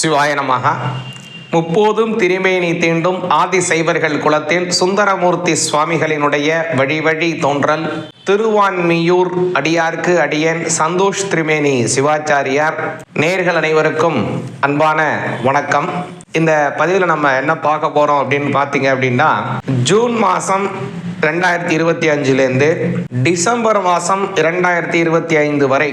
சிவாய நமகா முப்போதும் திருமேனி தீண்டும் ஆதி சைவர்கள் குலத்தில் சுந்தரமூர்த்தி சுவாமிகளினுடைய வழி வழி தோன்றல். திருவான்மியூர் அடியார்க்கு அடியேன் சந்தோஷ் திரிமேனி சிவாச்சாரியார். நேர்கள் அனைவருக்கும் அன்பான வணக்கம். இந்த பதிவில் நம்ம என்ன பார்க்க போகிறோம் அப்படின்னு பார்த்தீங்க அப்படின்னா ஜூன் மாதம் ரெண்டாயிரத்தி இருபத்தி அஞ்சுலேருந்து டிசம்பர் மாதம் இரண்டாயிரத்தி இருபத்தி ஐந்து வரை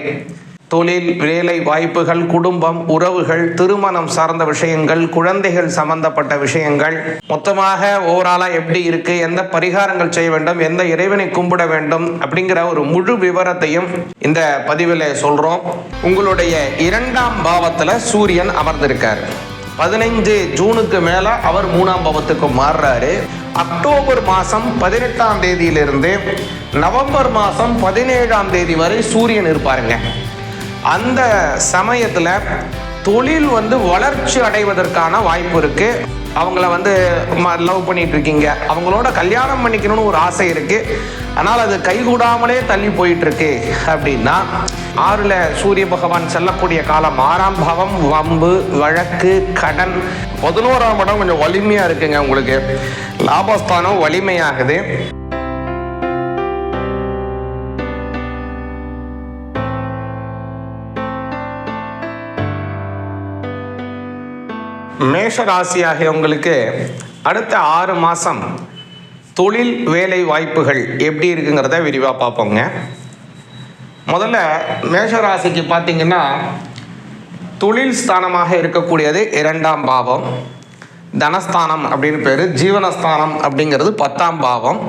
தொழில் வேலை வாய்ப்புகள் குடும்பம் உறவுகள் திருமணம் சார்ந்த விஷயங்கள் குழந்தைகள் சம்பந்தப்பட்ட விஷயங்கள். மொத்தமாக ஓவராலாக எப்படி இருக்கு? எந்த பரிகாரங்கள் செய்ய வேண்டும்? எந்த இறைவனை கும்பிட வேண்டும்? அப்படிங்கிற ஒரு முழு விவரத்தையும் இந்த பதிவில் சொல்றோம். உங்களுடைய இரண்டாம் பாவத்தில் சூரியன் அமர்ந்திருக்கார். பதினைஞ்சு ஜூனுக்கு மேல அவர் மூணாம் பாவத்துக்கு மாறுறாரு. அக்டோபர் மாதம் பதினெட்டாம் தேதியிலிருந்து நவம்பர் மாதம் பதினேழாம் தேதி வரை சூரியன் இருப்பாருங்க. அந்த சமயத்தில் தொழில் வந்து வளர்ச்சி அடைவதற்கான வாய்ப்பு இருக்கு. அவங்கள வந்து லவ் பண்ணிட்டு இருக்கீங்க. அவங்களோட கல்யாணம் பண்ணிக்கணும்னு ஒரு ஆசை இருக்கு. ஆனால் அது கைகூடாமலே தள்ளி போயிட்டு இருக்கு அப்படின்னா ஆறுல சூரிய பகவான் செல்லக்கூடிய காலம் ஆறாம் பாவம் வம்பு வழக்கு கடன். பதினோராம் இடம் கொஞ்சம் வலிமையா இருக்குங்க உங்களுக்கு. லாபஸ்தானம் வலிமையாகுது. மேஷ ராசியாகிய உங்களுக்கு அடுத்த ஆறு மாதம் தொழில் வேலை வாய்ப்புகள் எப்படி இருக்குங்கிறத விரிவாக பார்ப்போங்க. முதல்ல மேஷ ராசிக்கு பார்த்தீங்கன்னா தொழில் ஸ்தானமாக இருக்கக்கூடியது இரண்டாம் பாவம். தனஸ்தானம் அப்படின்னு பேர் ஜீவனஸ்தானம் அப்படிங்கிறது பத்தாம் பாவம்.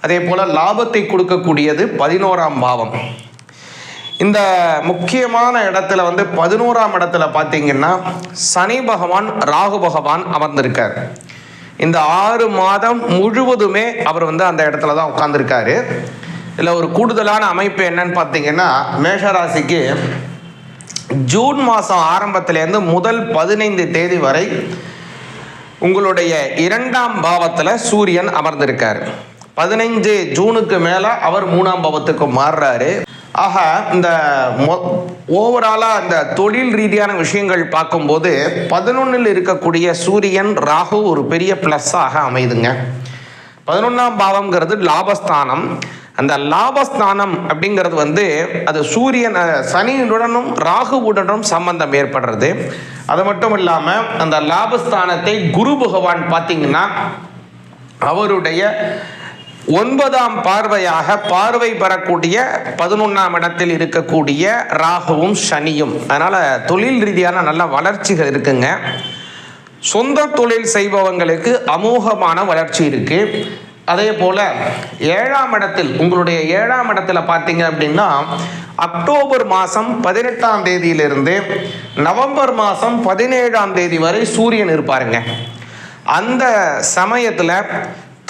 அதே போல் லாபத்தை கொடுக்கக்கூடியது பதினோராம் பாவம். இந்த முக்கியமான இடத்துல வந்து பதினோராம் இடத்துல பார்த்தீங்கன்னா சனி பகவான் ராகு பகவான் அமர்ந்திருக்கார். இந்த ஆறு மாதம் முழுவதுமே அவர் வந்து அந்த இடத்துல தான் உட்கார்ந்துருக்காரு. இதில் ஒரு கூடுதலான அமைப்பு என்னன்னு பார்த்தீங்கன்னா மேஷராசிக்கு ஜூன் மாதம் ஆரம்பத்திலேருந்து முதல் பதினைந்து தேதி வரை உங்களுடைய இரண்டாம் பாவத்தில் சூரியன் அமர்ந்திருக்கார். பதினைஞ்சு ஜூனுக்கு மேலே அவர் மூணாம் பாவத்துக்கு மாறுறாரு. ஆக இந்த ஓவராலாக இந்த தொழில் ரீதியான விஷயங்கள் பார்க்கும்போது பதினொன்றில் இருக்கக்கூடிய சூரியன் ராகு ஒரு பெரிய ப்ளஸ்ஸாக அமைதுங்க. பதினொன்றாம் பாவம்ங்கிறது லாபஸ்தானம். அந்த லாபஸ்தானம் அப்படிங்கிறது வந்து அது சூரியன் சனியுடனும் ராகுவுடனும் சம்பந்தம் ஏற்படுறது. அது மட்டும் இல்லாமல் அந்த லாபஸ்தானத்தை குரு பகவான் பார்த்தீங்கன்னா அவருடைய ஒன்பதாம் பார்வையாக பார்வை பெறக்கூடிய பதினொன்றாம் இடத்தில் இருக்கக்கூடிய ராகுவும் சனியும். அதனால் தொழில் ரீதியான நல்ல வளர்ச்சிகள் இருக்குங்க. சொந்த தொழில் செய்பவங்களுக்கு அமோகமான வளர்ச்சி இருக்குது அதே போல் ஏழாம் இடத்தில் உங்களுடைய ஏழாம் இடத்துல பார்த்தீங்க அப்படின்னா அக்டோபர் மாதம் பதினெட்டாம் தேதியிலிருந்து நவம்பர் மாதம் பதினேழாம் தேதி வரை சூரியன் இருப்பாருங்க. அந்த சமயத்தில்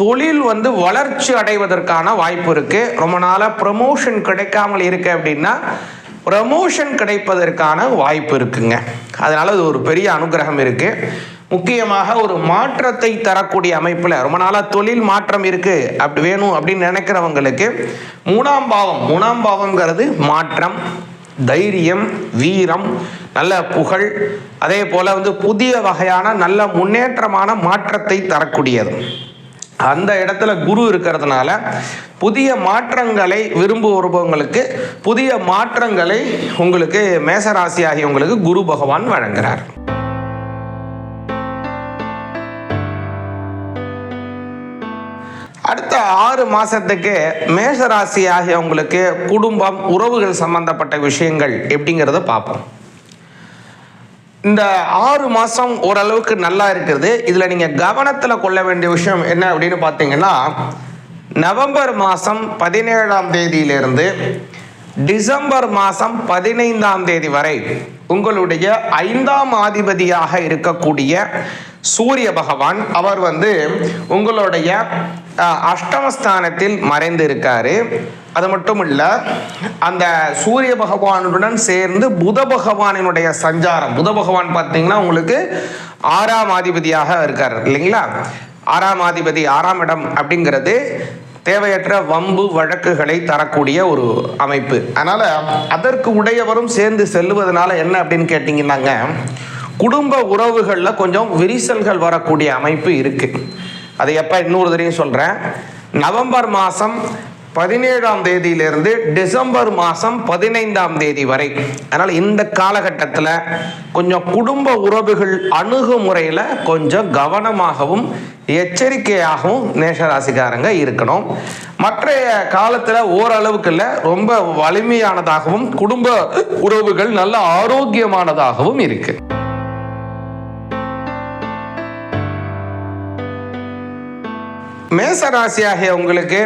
தொழில் வந்து வளர்ச்சி அடைவதற்கான வாய்ப்பு இருக்குது ரொம்ப நாளாக ப்ரமோஷன் கிடைக்காமல் இருக்கு அப்படின்னா ப்ரமோஷன் கிடைப்பதற்கான வாய்ப்பு இருக்குங்க. அதனால் அது ஒரு பெரிய அனுகிரகம் இருக்குது முக்கியமாக ஒரு மாற்றத்தை தரக்கூடிய அமைப்பில் ரொம்ப நாளாக தொழில் மாற்றம் இருக்குது அப்படி வேணும் அப்படின்னு நினைக்கிறவங்களுக்கு மூணாம் பாவம் மூணாம் பாவங்கிறது மாற்றம் தைரியம் வீரம் நல்ல புகழ் அதே போல் வந்து புதிய வகையான நல்ல முன்னேற்றமான மாற்றத்தை தரக்கூடியது. அந்த இடத்துல குரு இருக்கிறதுனால புதிய மாற்றங்களை விரும்புபவர்களுக்கு புதிய மாற்றங்களை உங்களுக்கு மேசராசி ஆகியவங்களுக்கு குரு பகவான் வழங்குகிறார் அடுத்த ஆறு மாசத்துக்கு மேசராசி ஆகியவங்களுக்கு குடும்பம் உறவுகள் சம்பந்தப்பட்ட விஷயங்கள் எப்படிங்கிறத பார்ப்போம். இந்த ஆறு மாதம் ஓரளவுக்கு நல்லா இருக்கிறது இதில் நீங்கள் கவனத்தில் கொள்ள வேண்டிய விஷயம் என்ன அப்படின்னு பார்த்தீங்கன்னா நவம்பர் மாதம் பதினேழாம் தேதியிலிருந்து டிசம்பர் மாதம் பதினைந்தாம் தேதி வரை உங்களுடைய ஐந்தாம் ஆதிபதியாக இருக்கக்கூடிய சூரிய பகவான் அவர் வந்து உங்களுடைய அஷ்டமஸ்தானத்தில் மறைந்து இருக்காரு அது மட்டும் இல்ல அந்த சூரிய பகவானுடன் சேர்ந்து புத பகவானினுடைய சஞ்சாரம். புத பகவான் பார்த்தீங்கன்னா உங்களுக்கு ஆறாம் ஆதிபதியாக இருக்கார் இல்லைங்களா? ஆறாம் ஆதிபதி ஆறாம் இடம் அப்படிங்கிறது தேவையற்ற வம்பு வழக்குகளை தரக்கூடிய ஒரு அமைப்பு. அதனால அதற்கு உடையவரும் சேர்ந்து செல்லுவதனால என்ன அப்படின்னு கேட்டிங்கன்னாங்க குடும்ப உறவுகளில் கொஞ்சம் விரிசல்கள் வரக்கூடிய அமைப்பு இருக்குது அது எப்போ இன்னொரு தடையும் சொல்கிறேன் நவம்பர் மாதம் பதினேழாம் தேதியிலிருந்து டிசம்பர் மாதம் பதினைந்தாம் தேதி வரை. அதனால் இந்த காலகட்டத்தில் கொஞ்சம் குடும்ப உறவுகள் அணுகுமுறையில் கொஞ்சம் கவனமாகவும் எச்சரிக்கையாகவும் மேஷராசிக்காரங்க இருக்கணும். மற்றைய காலத்தில் ஓரளவுக்கு இல்லை ரொம்ப வலிமையானதாகவும் குடும்ப உறவுகள் நல்ல ஆரோக்கியமானதாகவும் இருக்குது இருக்கு மேசராசியாகிய உங்களுக்கு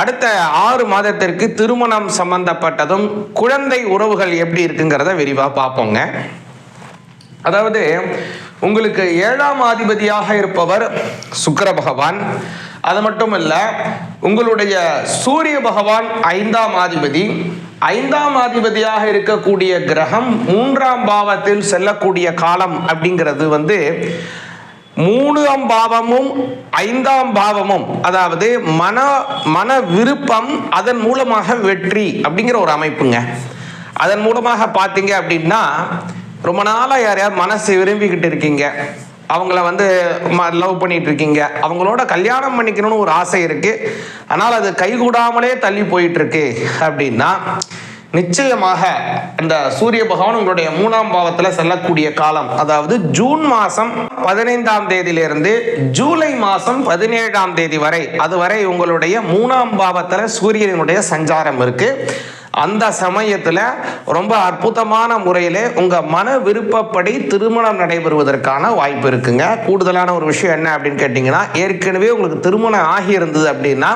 அடுத்த ஆறு மாதத்திற்கு திருமணம் சம்பந்தப்பட்டதும் குழந்தை உறவுகள் எப்படி இருக்குங்கிறத விரிவாக பார்ப்போங்க. அதாவது உங்களுக்கு ஏழாம் அதிபதியாக இருப்பவர் சுக்கர பகவான். அது மட்டும் இல்ல உங்களுடைய சூரிய பகவான் ஐந்தாம் அதிபதி ஐந்தாம் அதிபதியாக இருக்கக்கூடிய கிரகம் மூன்றாம் பாவத்தில் செல்லக்கூடிய காலம் அப்படிங்கிறது வந்து மூணாம் பாவமும் ஐந்தாம் பாவமும் அதாவது மன மன விருப்பம் அதன் மூலமாக வெற்றி அப்படிங்கிற ஒரு அமைப்புங்க. அதன் மூலமாக பார்த்தீங்க அப்படின்னா ரொம்ப நாளாக யாரையாவது மனசு விரும்பிக்கிட்டு இருக்கீங்க. அவங்கள வந்து லவ் பண்ணிட்டு இருக்கீங்க. அவங்களோட கல்யாணம் பண்ணிக்கணும்னு ஒரு ஆசை இருக்கு. ஆனால் அது கைகூடாமலே தள்ளி போயிட்டு இருக்கு அப்படின்னா நிச்சயமாக இந்த சூரிய பகவான் உங்களுடைய மூணாம் பாவத்தில் செல்லக்கூடிய காலம் அதாவது ஜூன் மாதம் பதினைந்தாம் தேதியிலிருந்து ஜூலை மாதம் பதினேழாம் தேதி வரை அதுவரை உங்களுடைய மூணாம் பாவத்தில் சூரியனுடைய சஞ்சாரம் இருக்கு. அந்த சமயத்தில் ரொம்ப அற்புதமான முறையில் உங்கள் மன விருப்பப்படி திருமணம் நடைபெறுவதற்கான வாய்ப்பு இருக்குங்க. கூடுதலான ஒரு விஷயம் என்ன அப்படின்னு கேட்டிங்கன்னா ஏற்கனவே உங்களுக்கு திருமணம் ஆகியிருந்தது அப்படின்னா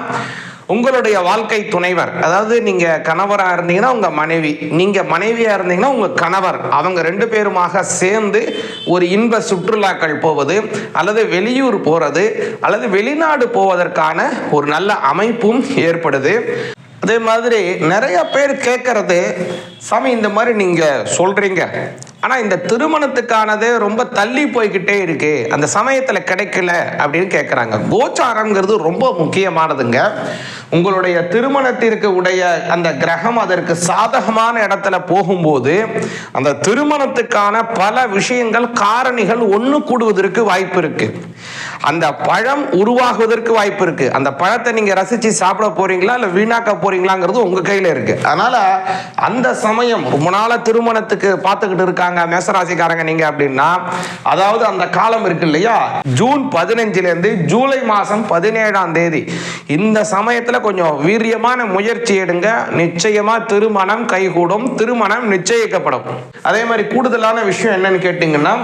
உங்களுடைய வாழ்க்கை துணைவர். அதாவது நீங்க கணவராக இருந்தீங்கன்னா உங்க மனைவி. நீங்க மனைவியா இருந்தீங்கன்னா உங்க கணவர். அவங்க ரெண்டு பேருமாக சேர்ந்து ஒரு இன்ப சுற்றுலாக்கள் போவது அல்லது வெளியூர் போறது அல்லது வெளிநாடு போவதற்கான ஒரு நல்ல அமைப்பும் ஏற்படுது. அதே மாதிரி நிறைய பேர் கேட்கறது சாமி இந்த மாதிரி நீங்க சொல்றீங்க. ஆனா இந்த திருமணத்துக்கானது ரொம்ப தள்ளி போய்கிட்டே இருக்கு. அந்த சமயத்துல கிடைக்கல அப்படின்னு கேட்குறாங்க கோச்சாரம்ங்கிறது ரொம்ப முக்கியமானதுங்க. உங்களுடைய திருமணத்திற்கு உடைய அந்த கிரகம் அதற்கு சாதகமான இடத்துல போகும்போது அந்த திருமணத்துக்கான பல விஷயங்கள் காரணிகள் ஒன்று கூடுவதற்கு வாய்ப்பு இருக்கு. அந்த பழம் உருவாகுவதற்கு வாய்ப்பு இருக்கு. அந்த பழத்தை நீங்க ரசிச்சு சாப்பிட போறீங்களா இல்ல வீணாக்க போறீங்களாங்கிறது உங்க கையில இருக்கு. அதனால அந்த சமயம் ரொம்ப நாள திருமணத்துக்கு பார்த்துக்கிட்டு இருக்காங்க மேசராசிக்காரங்க நீங்க அப்படின்னா அதாவது அந்த காலம் இருக்கு இல்லையா? ஜூன் பதினஞ்சுல இருந்து ஜூலை மாசம் பதினேழாம் தேதி. இந்த சமயத்துல கொஞ்சம் வீரியமான முயற்சி எடுங்க. நிச்சயமா திருமணம் கைகூடும் திருமணம் நிச்சயிக்கப்படும். அதே மாதிரி கூடுதலான விஷயம் என்னன்னு கேட்டீங்கன்னா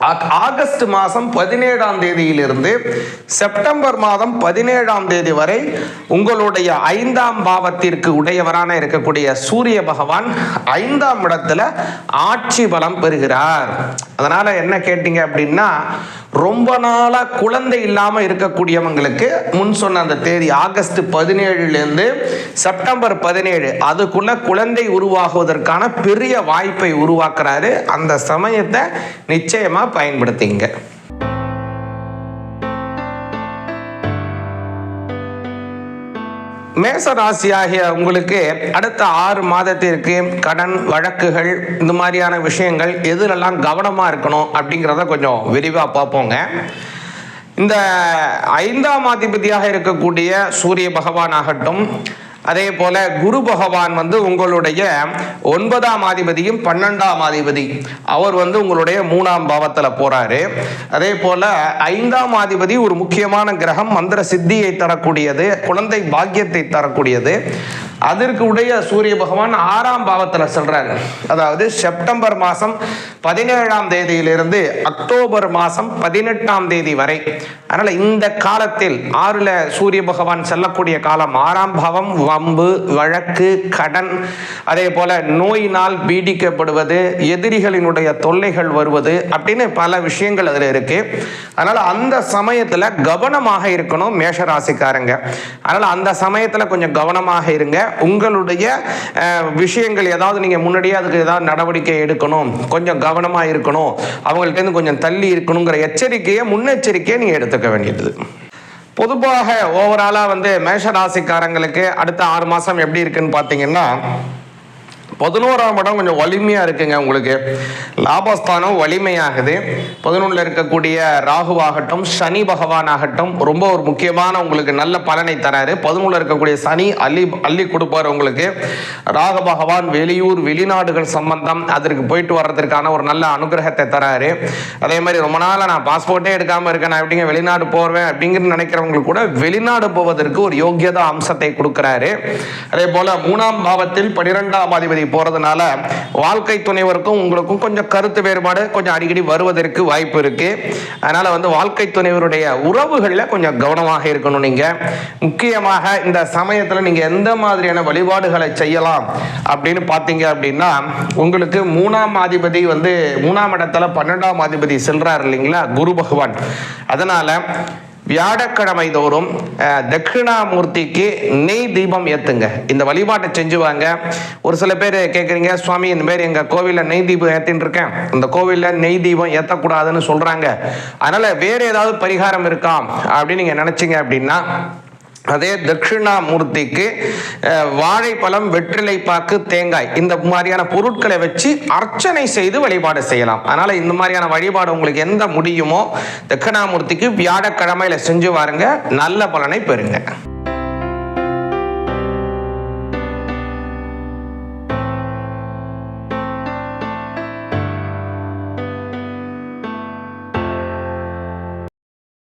ஆகஸ்ட் மாதம் பதினேழாம் தேதியிலிருந்து செப்டம்பர் மாதம் பதினேழாம் தேதி வரை உங்களுடைய ஐந்தாம் பாவத்திற்கு உடையவரான இருக்கக்கூடிய சூரிய பகவான் ஐந்தாம் இடத்துல ஆட்சி பலம் பெறுகிறார். அதனால என்ன கேட்டீங்க அப்படின்னா ரொம்ப நாளாக குழந்தை இல்லாமல் இருக்கக்கூடியவங்களுக்கு முன் சொன்ன அந்த தேதி ஆகஸ்ட் பதினேழுலேருந்து செப்டம்பர் பதினேழு. அதுக்குள்ள குழந்தை உருவாகுவதற்கான பெரிய வாய்ப்பை உருவாக்குறாரு. அந்த சமயத்தை நிச்சயமாக பயன்படுத்திங்க. மேச ராசியாகிய உங்களுக்கு அடுத்த ஆறு மாதத்திற்கு கடன் வழக்குகள் இந்த மாதிரியான விஷயங்கள் எதுலெல்லாம் கவனமாக இருக்கணும் அப்படிங்கிறத கொஞ்சம் விரிவாக பார்ப்போங்க. இந்த ஐந்தாம் அதிபதியாக இருக்கக்கூடிய சூரிய பகவான் ஆகட்டும் அதே போல குரு பகவான் வந்து உங்களுடைய ஒன்பதாம் அதிபதியும் பன்னெண்டாம் அதிபதி அவர் வந்து உங்களுடைய மூணாம் பாவத்தில் போறாரு. அதே போல ஐந்தாம் அதிபதி ஒரு முக்கியமான கிரகம் மந்திர சித்தியை தரக்கூடியது குழந்தை பாக்கியத்தை தரக்கூடியது. அதற்கு உடைய சூரிய பகவான் ஆறாம் பாவத்தில் செல்றாரு. அதாவது செப்டம்பர் மாதம் பதினேழாம் தேதியிலிருந்து அக்டோபர் மாதம் பதினெட்டாம் தேதி வரை. அதனால் இந்த காலத்தில் ஆறில் சூரிய பகவான் செல்லக்கூடிய காலம் ஆறாம் பாவம் வம்பு வழக்கு கடன் அதே போல நோயினால் பீடிக்கப்படுவது எதிரிகளினுடைய தொல்லைகள் வருவது அப்படின்னு பல விஷயங்கள் அதில் இருக்கு. அதனால் அந்த சமயத்தில் கவனமாக இருக்கணும் மேஷராசிக்காரங்க. அதனால் அந்த சமயத்தில் கொஞ்சம் கவனமாக இருங்க. உங்களுடைய விஷயங்கள் ஏதாவது நீங்கள் முன்னாடியே அதுக்கு ஏதாவது நடவடிக்கை எடுக்கணும் கொஞ்சம் கவனமாக இருக்கணும் அவங்கள்ட்ட இருந்து கொஞ்சம் தள்ளி இருக்கணுங்கிற எச்சரிக்கையை முன்னெச்சரிக்கையை நீங்கள் எடுத்துக்க வேண்டியது. பொதுவாக ஓவராலாக வந்து மேஷ ராசிக்காரங்களுக்கு அடுத்த ஆறு மாதம் எப்படி இருக்குன்னு பார்த்தீங்கன்னா பதினோராம் இடம் கொஞ்சம் வலிமையாக இருக்குங்க உங்களுக்கு. லாபஸ்தானம் வலிமையாகுது. பதினொன்றில் இருக்கக்கூடிய ராகுவாகட்டும் சனி பகவான் ஆகட்டும் ரொம்ப ஒரு முக்கியமான உங்களுக்கு நல்ல பலனை தராரு. பதினொன்றில் இருக்கக்கூடிய சனி அள்ளி அள்ளி கொடுப்பார் உங்களுக்கு. ராகு பகவான் வெளியூர் வெளிநாடுகள் சம்பந்தம் அதற்கு போயிட்டு வர்றதுக்கான ஒரு நல்ல அனுகிரகத்தை தராரு. அதே மாதிரி ரொம்ப நாளாக நான் பாஸ்போர்ட்டே எடுக்காமல் இருக்கேன். நான் எப்படிங்க வெளிநாடு போவேன் அப்படிங்கிற நினைக்கிறவங்களுக்கு கூட வெளிநாடு போவதற்கு ஒரு யோக்கியதா அம்சத்தை கொடுக்குறாரு. அதே போல மூணாம் பாவத்தில் பனிரெண்டாம் அதிபதி போறதுனால வாழ்க்கை துணைவருக்கும் உங்களுக்கும் கொஞ்சம் கருத்து வேறுபாடு கொஞ்சம் அடிக்கடி வருவதற்கு வாய்ப்பு இருக்கு. அதனால வந்து வாழ்க்கை துணைவருடைய உறவுகளில் கொஞ்சம் கவனமாக இருக்கணும் நீங்க. முக்கியமாக இந்த சமயத்தில் நீங்க எந்த மாதிரியான வழிபாடுகளை செய்யலாம் அப்படின்னு பார்த்தீங்க அப்படின்னா உங்களுக்கு மூணாம் அதிபதி வந்து மூணாம் இடத்துல பன்னெண்டாம் அதிபதி செல்றாரு இல்லைங்களா? குரு பகவான். அதனால வியாழக்கிழமை தோறும் தட்சிணாமூர்த்திக்கு நெய் தீபம் ஏத்துங்க. இந்த வழிபாட்டை செஞ்சுவாங்க. ஒரு சில பேர் கேட்குறீங்க சுவாமி இந்த மாதிரி எங்கள் கோவிலில் நெய் தீபம் ஏற்றின்னு இருக்கேன் இந்த கோவிலில் நெய் தீபம் ஏற்றக்கூடாதுன்னு சொல்கிறாங்க அதனால் வேறு ஏதாவது பரிகாரம் இருக்கா? அப்படின்னு நீங்கள் நினச்சிங்க அப்படின்னா அதே தட்சிணாமூர்த்திக்கு வாழைப்பழம் வெற்றிலை பாக்கு தேங்காய் இந்த மாதிரியான பொருட்களை வச்சு அர்ச்சனை செய்து வழிபாடு செய்யலாம். அதனால இந்த மாதிரியான வழிபாடு உங்களுக்கு எந்த முடியுமோ தட்சிணாமூர்த்திக்கு வியாழக்கிழமையில செஞ்சு வாருங்க. நல்ல பலனை பெறுங்க.